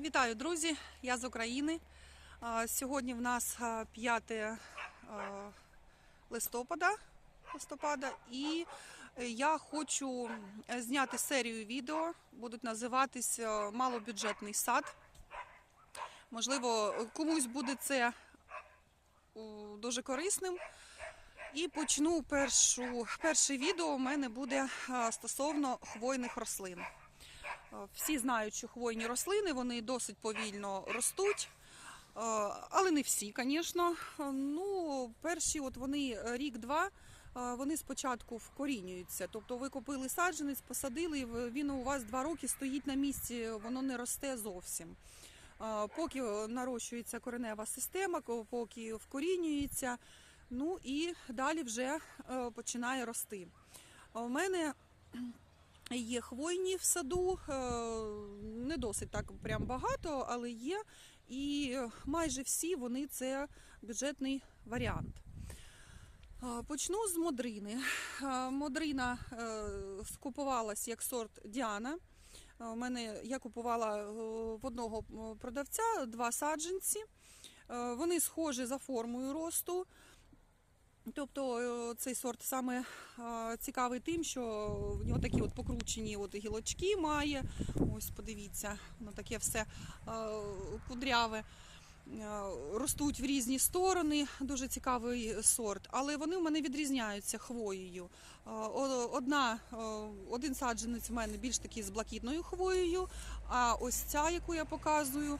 Вітаю, друзі! Я з України. Сьогодні в нас 5 листопада, листопада, і е, я хочу зняти серію відео. Будуть називатись е, Малобюджетний сад. Можливо, комусь буде це дуже корисним. І почну першу, перше відео у мене буде стосовно хвойних рослин. Е, Всі знають, що хвойні рослини вони досить повільно ростуть, е, але не всі, звісно. Ну, перші, от вони рік-два, е, вони спочатку вкорінюються. Тобто ви купили саджанець, посадили, він у вас два роки стоїть на місці, воно не росте зовсім. Е, Поки нарощується коренева система, поки вкорінюється, ну і далі вже е, починає рости. У мене Є хвойні в саду, е, не досить так прям багато, але є. І майже всі вони це бюджетний варіант. Почну з модрини. Модрина е, скупувалась як сорт Діана. У мене я купувала е, в одного продавця два саджанці. Вони схожі за формою росту. Тобто е, цей сорт саме е, цікавий тим, що в нього такі от покручені от гілочки має. Ось подивіться, воно таке все е, кудряве. Ростуть в різні сторони, дуже цікавий сорт, але вони в мене відрізняються хвоєю. Одна, один саджанець в мене більш такий з блакитною хвоєю, а ось ця, яку я показую,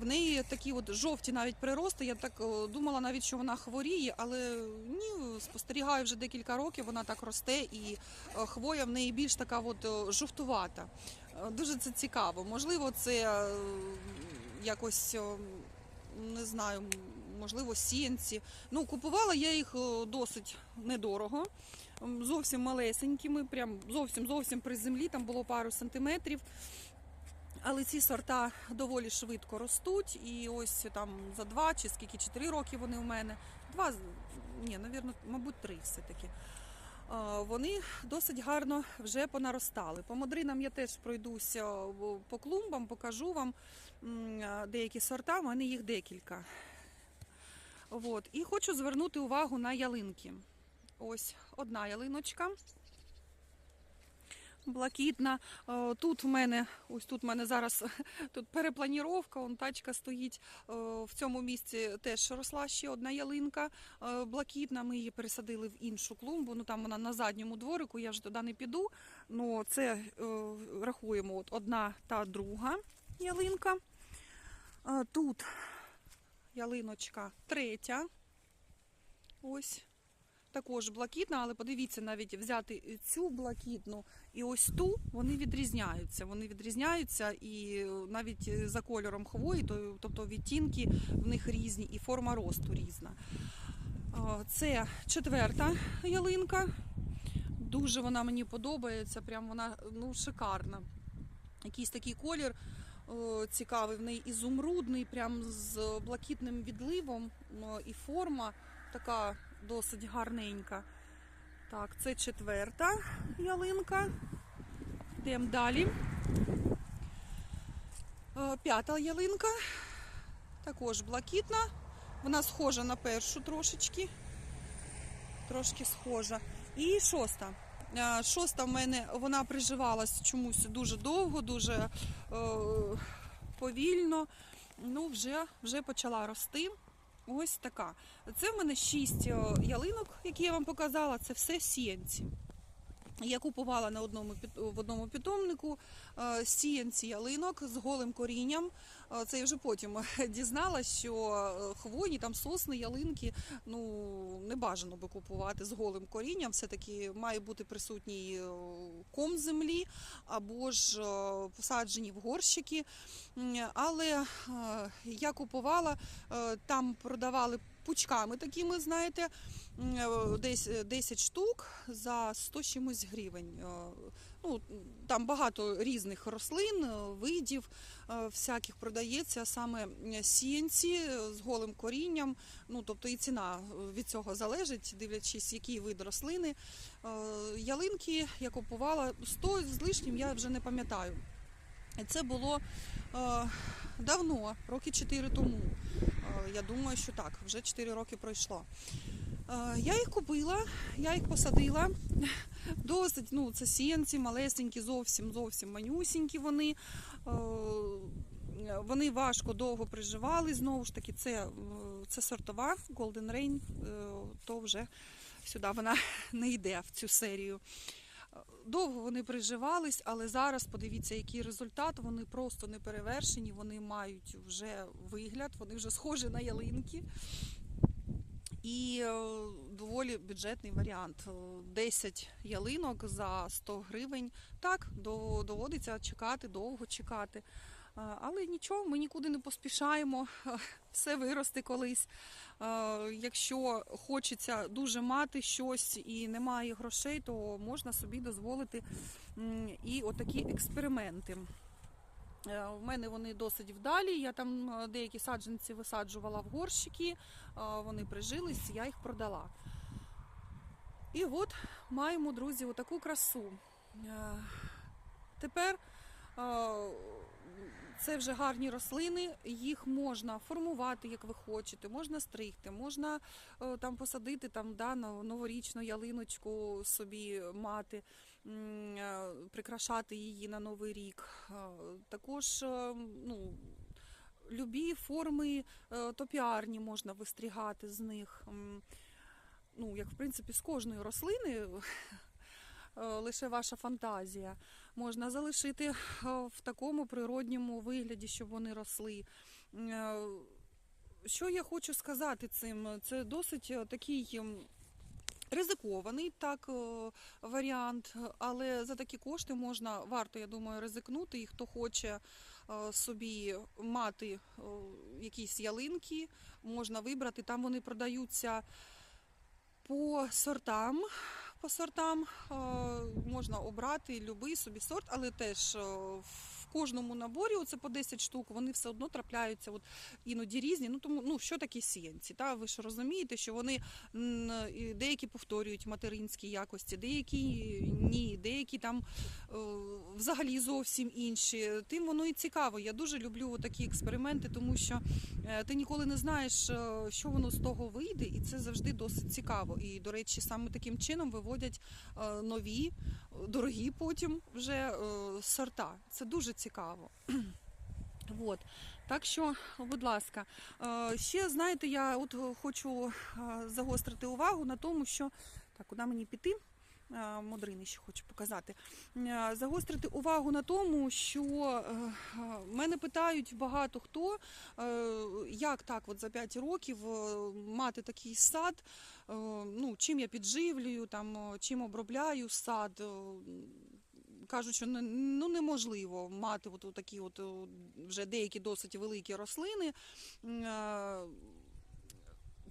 в неї такі от жовті навіть прирости. Я так е, думала навіть, що вона хворіє, але ні, спостерігаю вже декілька років, вона так росте, і е, хвоя в неї більш така от е, жовтувата. Дуже це цікаво. Можливо, це якось. Не знаю, можливо, сіянці. Ну, купувала я їх досить недорого, зовсім малесенькими, прям зовсім зовсім при землі, там було пару сантиметрів. Але ці сорта доволі швидко ростуть, і ось там за два чи скільки чотири роки вони у мене. Два, ні, навірно, мабуть, три все-таки. Вони досить гарно вже понаростали. По модринам я теж пройдуся по клумбам, покажу вам деякі сорта, у мене їх декілька. От. І хочу звернути увагу на ялинки. Ось одна ялиночка блакитна. Е, Тут в мене, ось тут в мене зараз тут перепланіровка, он тачка стоїть. Е, В цьому місці теж росла ще одна ялинка е, блакитна. Ми її пересадили в іншу клумбу. Ну там вона на задньому дворику, я вже туди не піду. Ну це рахуємо от одна та друга ялинка. Тут ялиночка третя. Ось також блакитна, але подивіться, навіть взяти цю блакитну і ось ту, вони відрізняються. Вони відрізняються і навіть за кольором хвої, тобто відтінки в них різні, і форма росту різна. Це четверта ялинка. Дуже вона мені подобається, прям вона ну, шикарна. Якийсь такий колір цікавий, в неї ізумрудний, прям з блакитним відливом, і форма така досить гарненька. Так, це четверта ялинка. Йдемо далі. Е, П'ята ялинка. Також блакитна. Вона схожа на першу трошечки. Трошки схожа. І шоста. Е, Шоста в мене вона приживалась чомусь дуже довго, дуже е, повільно. Ну, вже, вже почала рости. Ось така. Це в мене шість е, ялинок, які я вам показала. Це все сіянці. Я купувала на одному в одному питомнику е, сіянці ялинок з голим корінням. Е, Це я вже потім дізналась, що е, хвойні, там сосни, ялинки, ну не бажано би купувати з голим корінням. Все таки має бути присутній ком землі або ж посаджені в горщики. Але я купувала, там продавали пучками такими, знаєте, е, десь е, 10 штук за 100 чимось гривень. Е, Ну, там багато різних рослин, е, видів е, всяких продається, саме м, сіянці з голим корінням. Ну, тобто і ціна е, від цього залежить, дивлячись, який вид рослини. Е, Ялинки я купувала 100 з лишнім, я вже не пам'ятаю. Це було е, давно, роки 4 тому. Е, я думаю, що так, вже 4 роки пройшло. Е, я їх купила, я їх посадила. Досить, ну, це сіянці, малесенькі, зовсім зовсім манюсінькі вони. Е, вони важко довго приживали. Знову ж таки, це, е, це сортова Golden Rain, е, то вже сюди вона не йде в цю серію. Довго вони приживались, але зараз подивіться, який результат. Вони просто не перевершені, вони мають вже вигляд, вони вже схожі на ялинки. І е, доволі бюджетний варіант. Е, 10 ялинок за 100 гривень. Так, доводиться чекати, довго чекати. Е, Але нічого, ми нікуди не поспішаємо, все виросте колись. Е, Якщо хочеться дуже мати щось і немає грошей, то можна собі дозволити і отакі експерименти. Е, У мене вони досить вдалі. Я там е, деякі саджанці висаджувала в горщики, е, вони прижились, я їх продала. І от маємо, друзі, отаку красу. Е, Тепер е, це вже гарні рослини, їх можна формувати, як ви хочете, можна стригти, можна е, там посадити там, да, новорічну ялиночку собі мати, е, прикрашати її на Новий рік. Е, Також ну, любі форми топіарні можна вистрігати з них. Ну, як в принципі з кожної рослини, лише ваша фантазія. Можна залишити е, в такому природньому вигляді, щоб вони росли. Е, Що я хочу сказати цим? Це досить е, такий ризикований так е, варіант, але за такі кошти можна, варто, я думаю, ризикнути. І хто хоче е, собі мати е, якісь ялинки, можна вибрати. Там вони продаються по сортам. По сортам е, можна обрати будь-який собі сорт, але теж е, в кожному наборі оце по 10 штук, вони все одно трапляються от, іноді різні. Ну тому ну що таке сіянці? Та ви ж розумієте, що вони деякі повторюють материнські якості, деякі ні, деякі там е, взагалі зовсім інші. Тим воно і цікаво. Я дуже люблю такі експерименти, тому що е, ти ніколи не знаєш, е, що воно з того вийде, і це завжди досить цікаво. І, до речі, саме таким чином виводять нові, дорогі потім вже сорта. Це дуже цікаво. От. Так що, будь ласка, Е, ще знаєте, я от хочу е, загострити увагу на тому, що так, куди мені піти? Е, Модрини ще хочу показати. Загострити увагу на тому, що мене питають багато хто, як так, от за 5 років мати такий сад, ну, чим я підживлюю, там, чим обробляю сад. Кажуть, що ну, неможливо мати от такі от вже деякі досить великі рослини е,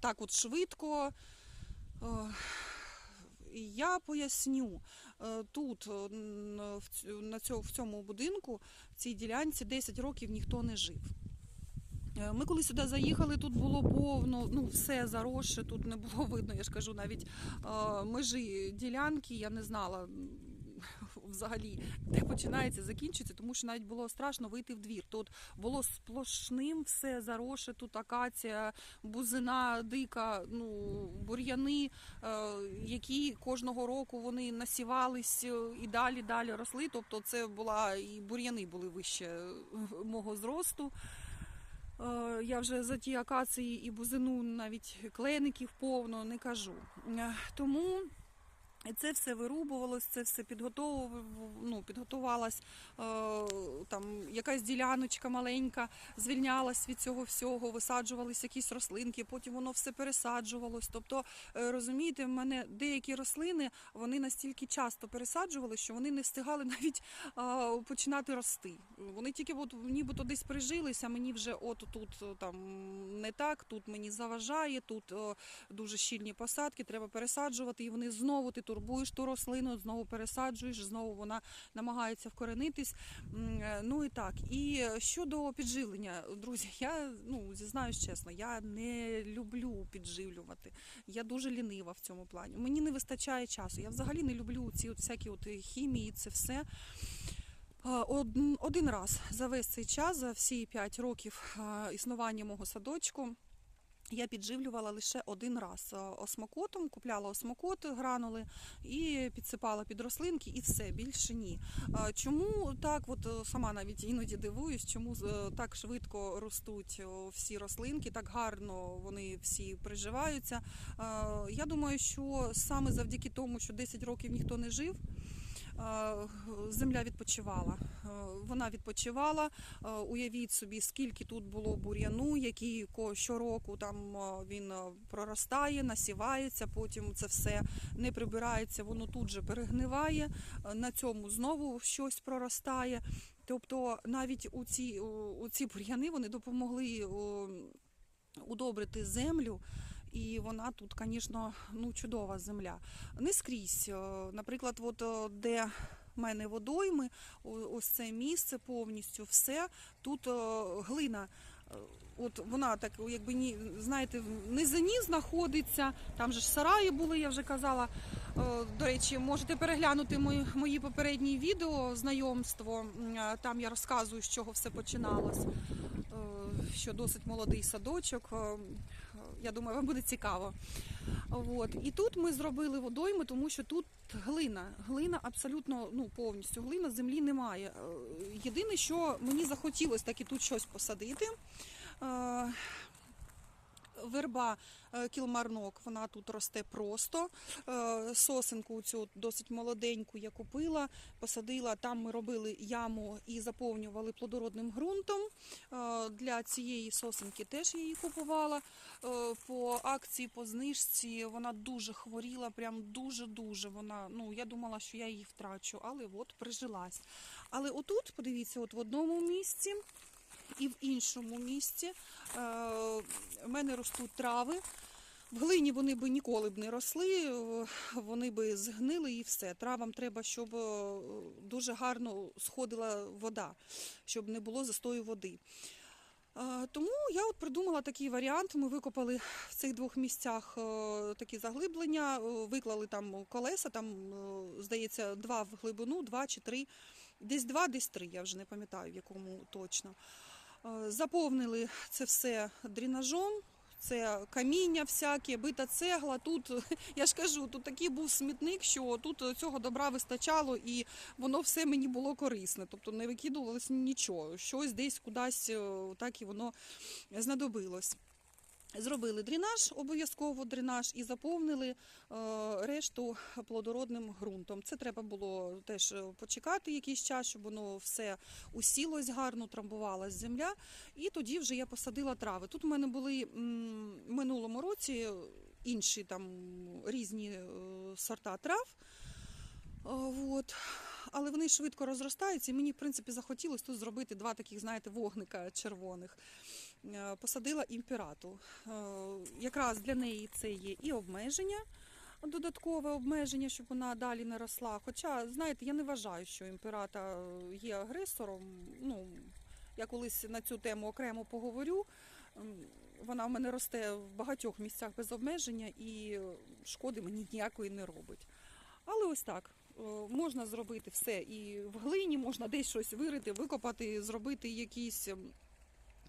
так от швидко. Я поясню, Е, тут на цьому, в цьому будинку, в цій ділянці 10 років ніхто не жив. Е, Ми коли сюди заїхали, тут було повно, ну все заросше, тут не було видно, я ж кажу, навіть межі ділянки я не знала взагалі, де починається, закінчується, тому що навіть було страшно вийти в двір. Тут було сплошним все заросше, тут акація, бузина, дика, ну, бур'яни, е, які кожного року вони насівались е, і далі далі росли. Тобто це була і бур'яни були вище е, мого зросту. Я вже за ті акації і бузину навіть клеників повно не кажу. Е, Тому це все вирубувалось, це все ну, підготувалась е, там якась діляночка маленька, звільнялась від цього всього, висаджувались якісь рослинки, потім воно все пересаджувалось. Тобто, е, розумієте, в мене деякі рослини вони настільки часто пересаджували, що вони не встигали навіть е, починати рости. Вони тільки от, нібито десь прижилися, мені вже от тут е, там не так, тут мені заважає, тут е, дуже щільні посадки, треба пересаджувати, і вони знову ти турбуєш ту рослину, знову пересаджуєш, знову вона намагається вкоренитись. Е, Ну і так. І щодо підживлення, друзі, я ну зізнаюсь чесно, я не люблю підживлювати. Я дуже лінива в цьому плані. Мені не вистачає часу. Я взагалі не люблю ці от всякі от хімії, це все. Е, Один, один раз за весь цей час, за всі 5 років е, існування мого садочку, я підживлювала лише один раз е, осмокотом, купляла осмокот, гранули і підсипала під рослинки, і все більше ні. Е, Чому так? От е, сама навіть іноді дивуюсь, чому так швидко ростуть всі рослинки, так гарно вони всі приживаються. Я думаю, що саме завдяки тому, що 10 років ніхто не жив. Е, Земля відпочивала. Е, Вона відпочивала. Е, Уявіть собі, скільки тут було бур'яну, який щороку там він проростає, насівається, потім це все не прибирається, воно тут же перегниває. На цьому знову щось проростає. Тобто навіть у ці, у ці бур'яни вони допомогли удобрити землю. І вона тут, звісно, ну, чудова земля. Не скрізь. Е, Наприклад, от, е, де в мене водойми, ось це місце повністю, все. Тут е, глина. От вона так, якби ні, знаєте, в низині знаходиться. Там же ж сараї були, я вже казала. До речі, можете переглянути мої, мої попередні відео знайомство. Там я розказую, з чого все починалось. Що досить молодий садочок. Е, Я думаю, вам буде цікаво. От. І тут ми зробили водойми, тому що тут глина. Глина абсолютно ну, повністю глина, землі немає. Е, Єдине, що мені захотілося таки тут щось посадити. Верба е, кілмарнок, вона тут росте просто. Е, Сосенку цю досить молоденьку я купила, посадила. Там ми робили яму і заповнювали плодородним ґрунтом. Е, Для цієї сосенки теж я її купувала. По акції, по знижці вона дуже хворіла, прям дуже-дуже. Вона, ну я думала, що я її втрачу, але от прижилась. Але отут, подивіться, от в одному місці і в іншому місці е, в мене ростуть трави. В глині вони би ніколи б не росли, е, вони би згнили і все. Травам треба, щоб е, дуже гарно сходила вода, щоб не було застою води. Е, Тому я от придумала такий варіант. Ми викопали в цих двох місцях е, такі заглиблення, е, виклали там колеса, там, е, здається, два в глибину, два чи три. Десь два, десь три, я вже не пам'ятаю, в якому точно. Е, Заповнили це все дренажом. Це каміння всяке, бита цегла. Тут я ж кажу, тут такий був смітник, що тут цього добра вистачало, і воно все мені було корисне. Тобто не викидувалось нічого. Щось десь кудись е, так і воно знадобилось. Зробили дренаж, обов'язково дренаж, і заповнили е, решту плодородним ґрунтом. Це треба було теж е, почекати якийсь час, щоб воно все усілось гарно, трамбувалась земля. І тоді вже я посадила трави. Тут у мене були в минулому році інші там різні е, сорта трав. Вот. Але вони швидко розростаються, і мені, в принципі, захотілося тут зробити два таких, знаєте, вогника червоних. Е, Посадила імперату. Е, Якраз для неї це є і обмеження, додаткове обмеження, щоб вона далі не росла. Хоча, знаєте, я не вважаю, що імперата є агресором. Ну, я колись на цю тему окремо поговорю. Вона в мене росте в багатьох місцях без обмеження і шкоди мені ніякої не робить. Але ось так. Е, Можна зробити все і в глині, можна десь щось вирити, викопати, зробити якісь ем,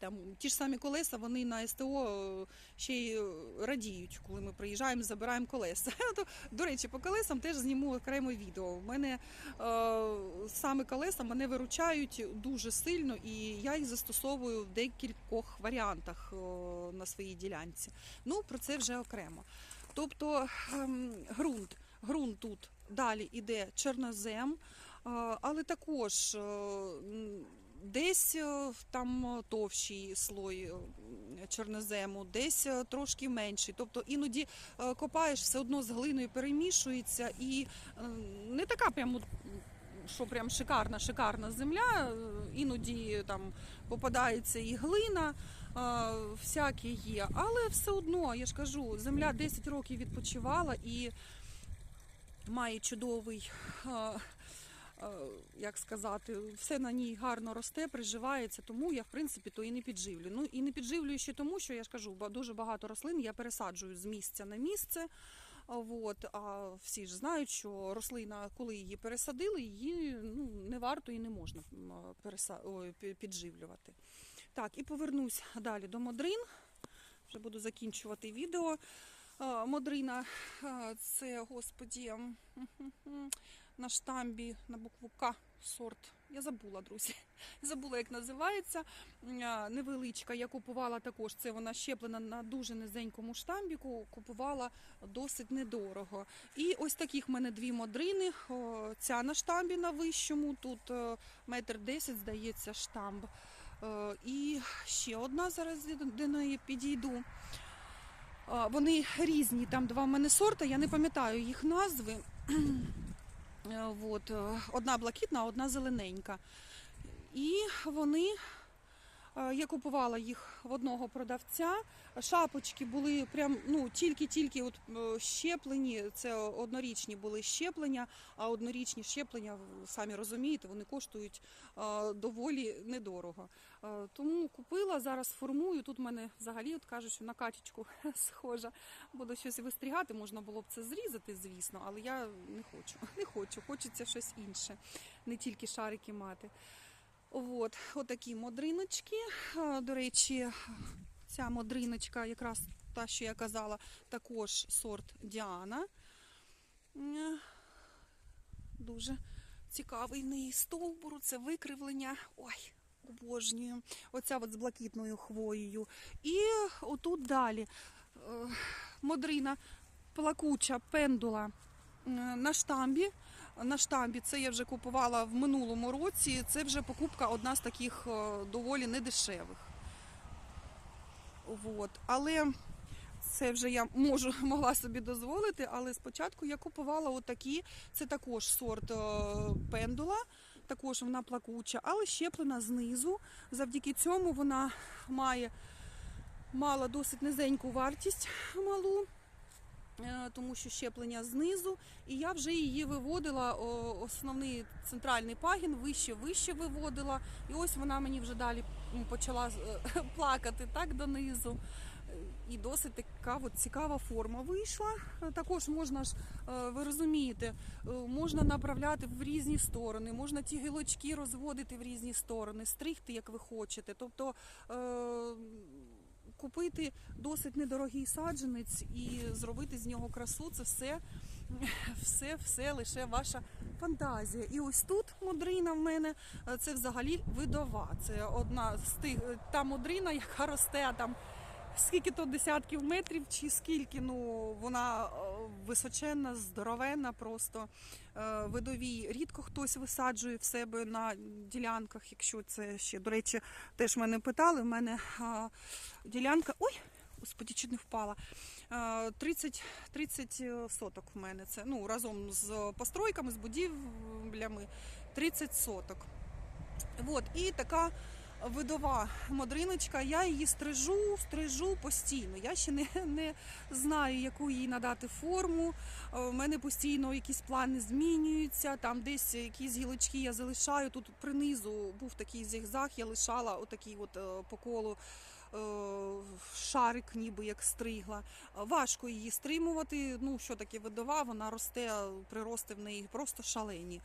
там ті ж самі колеса, вони на СТО е, ще й е, радіють, коли ми приїжджаємо, забираємо колеса. До речі, по колесам теж зніму окреме відео. У мене е, саме колеса мене виручають дуже сильно, і я їх застосовую в декількох варіантах е, на своїй ділянці. Ну, про це вже окремо. Тобто ем, ґрунт, ґрунт тут далі іде чорнозем, е, але також е, десь е, там товщий слой чорнозему, десь трошки менший. Тобто іноді копаєш, все одно з глиною перемішується і не така прямо. Що прям шикарна, шикарна земля. Іноді там попадається і глина, всякі є. Але все одно, я ж кажу, земля 10 років відпочивала і має чудовий, як сказати, все на ній гарно росте, приживається, тому я, в принципі, то і не підживлю. Ну і не підживлюю ще тому, що я ж кажу, дуже багато рослин я пересаджую з місця на місце. А а всі ж знають, що рослина, коли її пересадили, її ну, не варто і не можна підживлювати. Так, і повернусь далі до модрин. Вже буду закінчувати відео. Модрина це, господі, на штамбі на букву К сорт. Я забула, друзі. Забула, як називається. Невеличка. Я купувала також. Це вона щеплена на дуже низенькому штамбіку. Купувала досить недорого. І ось таких в мене дві модрини. Ця на штамбі на вищому. Тут е, метр десять, здається, штамб. Е, І ще одна зараз до неї підійду. Вони різні, там два в мене сорта, я не пам'ятаю їх назви. Е, От, е, одна блакитна, одна зелененька. І вони, я купувала їх в одного продавця. Шапочки були прям ну, тільки-тільки от, е, щеплені. Це однорічні були щеплення, а однорічні щеплення, самі розумієте, вони коштують е, доволі недорого. Е, Тому купила, зараз формую. Тут в мене взагалі от кажуть, що на качечку схожа. Буду щось вистрігати, можна було б це зрізати, звісно, але я не хочу. Не хочу, хочеться щось інше, не тільки шарики мати. От, отакі модриночки. До речі, ця модриночка, якраз та, що я казала, також сорт Діана. Дуже цікавий в неї стовбуру, це викривлення. Ой, обожнюю. Оця от з блакитною хвоєю. І отут далі е, модрина плакуча пендула на штамбі. На штамбі це я вже купувала в минулому році. Це вже покупка одна з таких е, доволі недешевих. Вот. Але це вже я можу могла собі дозволити. Але спочатку я купувала отакі. Це також сорт е, пендула, також вона плакуча, але щеплена знизу. Завдяки цьому вона має мала досить низеньку вартість малу. Е, Тому що щеплення знизу, і я вже її виводила, основний центральний пагін, вище вище виводила. І ось вона мені вже далі почала е, плакати так донизу. І досить така от цікава форма вийшла. Також можна ж, е, ви розумієте, можна направляти в різні сторони, можна ті гілочки розводити в різні сторони, стригти, як ви хочете. Тобто купити досить недорогий саджанець і зробити з нього красу це все, все, все лише ваша фантазія. І ось тут мудрина в мене е, це взагалі видова. Це одна з тих та мудрина, яка росте там. Скільки то десятків метрів, чи скільки, ну вона е, височенна, здоровенна, просто е, видові. Рідко хтось висаджує в себе на ділянках, якщо це ще, до речі, теж мене питали. В мене ділянка. Ой, господі, чуть не впала. Е, 30, 30 соток в мене. Це ну, разом з постройками, з будівлями 30 соток. От, і така видова модриночка. Я її стрижу, стрижу постійно. Я ще не, не знаю, яку їй надати форму. Е, У мене постійно якісь плани змінюються. Там десь якісь гілочки я залишаю. Тут принизу був такий зігзаг, я лишала отакий от е, по колу. е, Шарик, ніби як стригла. Е, Важко її стримувати. Ну, що таке видова, вона росте, прирости в неї просто шалені.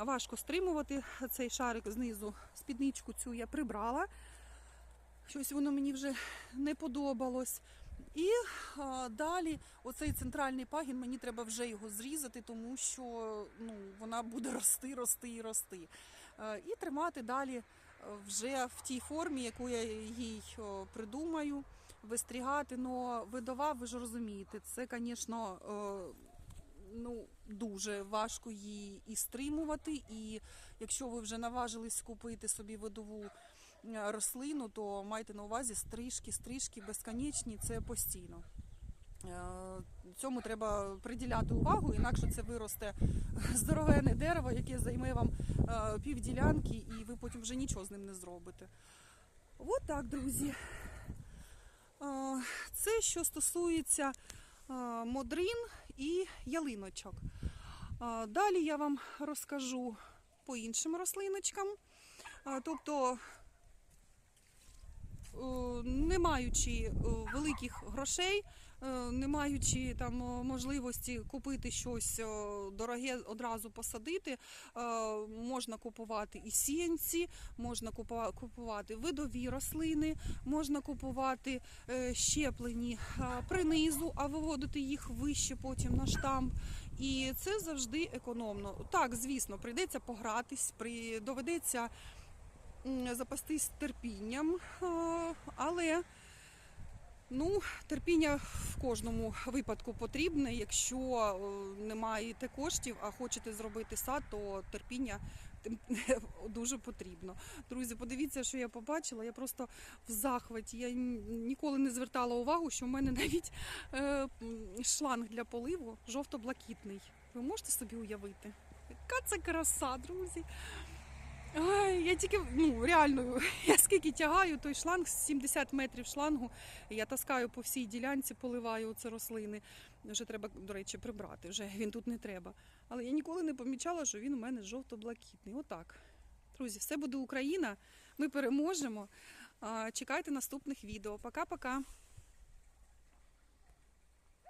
Важко стримувати цей шарик знизу. Спідничку цю я прибрала. Щось воно мені вже не подобалось. І а, далі оцей центральний пагін, мені треба вже його зрізати, тому що ну, вона буде рости, рости і рости. Е, і тримати далі е, вже в тій формі, яку я їй придумаю, вистрігати. Но видова, ви ж розумієте, це, звісно, ну, дуже важко її і стримувати. І якщо ви вже наважились купити собі видову е, рослину, то майте на увазі стрижки, стрижки безконечні, це постійно. Е, Цьому треба приділяти увагу, інакше це виросте здоровене дерево, яке займе вам е, півділянки, і ви потім вже нічого з ним не зробите. От так, друзі. Це що стосується модрин і ялиночок. Далі я вам розкажу по іншим рослиночкам. Тобто не маючи е, великих грошей, е, не маючи там е, можливості купити щось е, дороге, одразу посадити, е, можна купувати і сіянці, можна купувати видові рослини, можна купувати е, щеплені е, принизу, а виводити їх вище потім на штамп. І це завжди економно. Так, звісно, прийдеться погратись, доведеться запастись терпінням, е, але ну, терпіння в кожному випадку потрібне. Якщо е, не маєте коштів, а хочете зробити сад, то терпіння дуже потрібно. Друзі, подивіться, що я побачила. Я просто в захваті. Я ніколи не звертала увагу, що в мене навіть е, шланг для поливу жовто-блакитний. Ви можете собі уявити? Яка це краса, друзі! Ой, я тільки ну реально, я скільки тягаю той шланг, 70 метрів шлангу. Я таскаю по всій ділянці, поливаю оце рослини. Вже треба, до речі, прибрати. Вже він тут не треба. Але я ніколи не помічала, що він у мене жовто-блакитний. Отак. Друзі, все буде Україна. Ми переможемо. Чекайте наступних відео. Пока-пока.